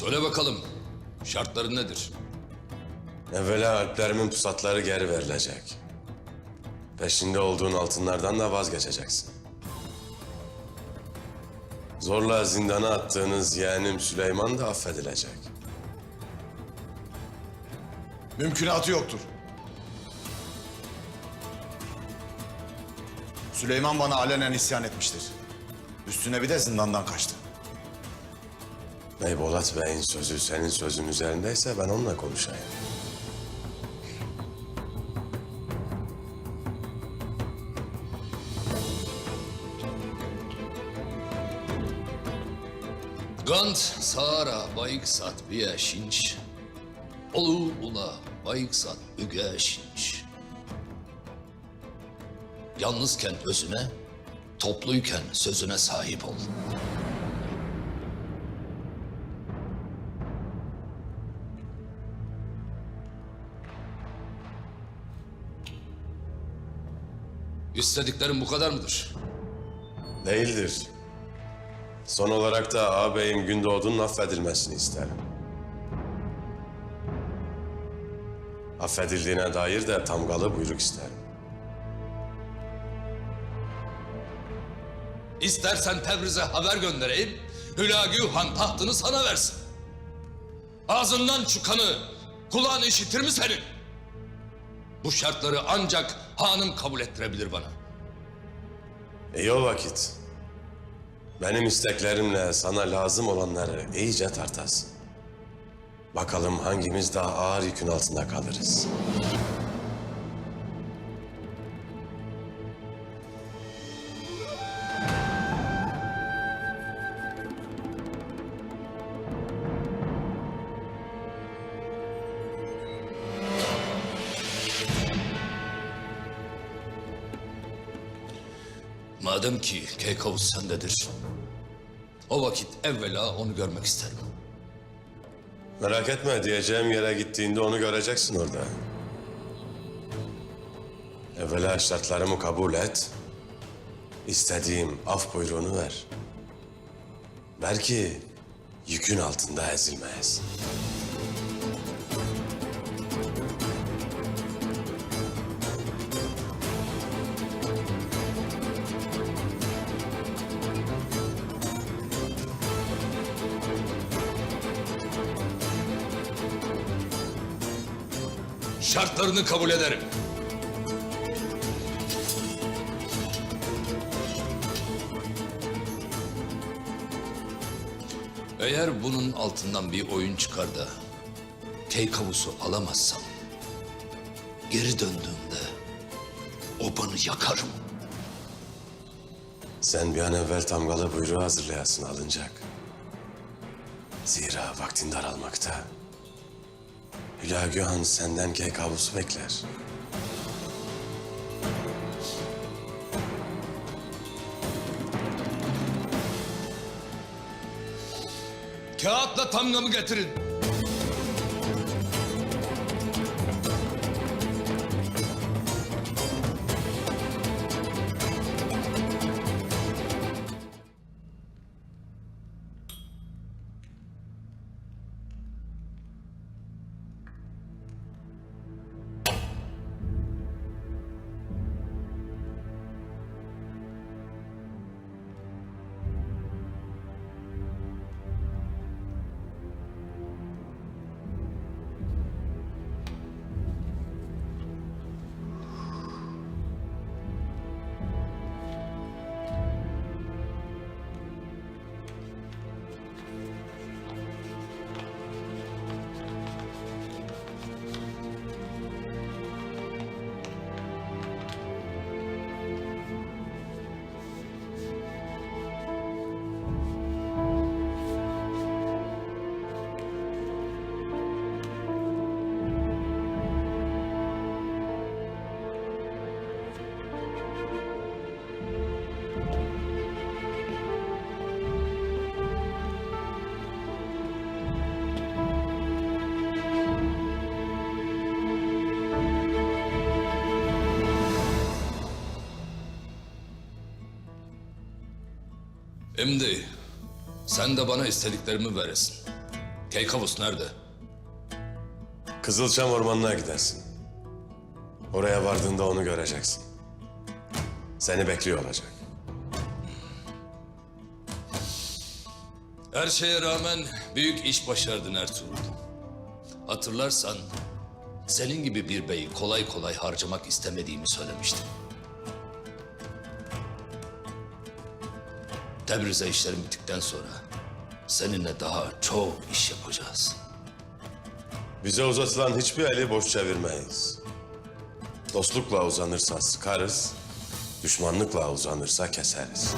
Söyle bakalım, şartların nedir? Evvela alplerimin pusatları geri verilecek. Peşinde olduğun altınlardan da vazgeçeceksin. Zorla zindana attığınız yeğenim Süleyman da affedilecek. Mümkünatı yoktur. Süleyman bana alenen isyan etmiştir. Üstüne bir de zindandan kaçtı. Beybolat Bey'in sözü senin sözün üzerindeyse ben onunla konuşayım. Gant Sara Bayıksat Biyeşinç. Olu ula Bayıksat Ügeşinç. Yalnızken özüne, topluyken sözüne sahip ol. İstediklerim bu kadar mıdır? Değildir. Son olarak da ağabeyim Gündoğdu'nun affedilmesini isterim. Affedildiğine dair de tamgalı buyruk isterim. İstersen Tebriz'e haber göndereyim, Hülagü Han tahtını sana versin. Ağzından çıkanı kulağın işitir mi senin? Bu şartları ancak hanım kabul ettirebilir bana. İyi o vakit. Benim isteklerimle sana lazım olanları iyice tartasın. Bakalım hangimiz daha ağır yükün altında kalırız. Madem ki Keykavus sendedir, o vakit evvela onu görmek isterim. Merak etme diyeceğim yere gittiğinde onu göreceksin orada. Evvela şartlarımı kabul et. İstediğim af buyruğunu ver. Belki yükün altında ezilmeyiz. Şartlarını kabul ederim. Eğer bunun altından bir oyun çıkar da Keykavus'u alamazsam geri döndüğümde obanı yakarım. Sen bir an evvel tamgalı buyruğu hazırlayasın alınacak. Zira vaktin daralmakta. Hülagü Han senden Keykavus'u bekler. Kağıtla tamgamı getirin. Şimdi sen de bana istediklerimi veresin. Keykavus nerede? Kızılçam ormanına gidersin. Oraya vardığında onu göreceksin. Seni bekliyor olacak. Her şeye rağmen büyük iş başardın Ertuğrul. Hatırlarsan senin gibi bir beyi kolay kolay harcamak istemediğimi söylemiştim. Tebriz'e işlerim bittikten sonra seninle daha çok iş yapacağız. Bize uzatılan hiçbir eli boş çevirmeyiz. Dostlukla uzanırsa sıkarız, düşmanlıkla uzanırsa keseriz.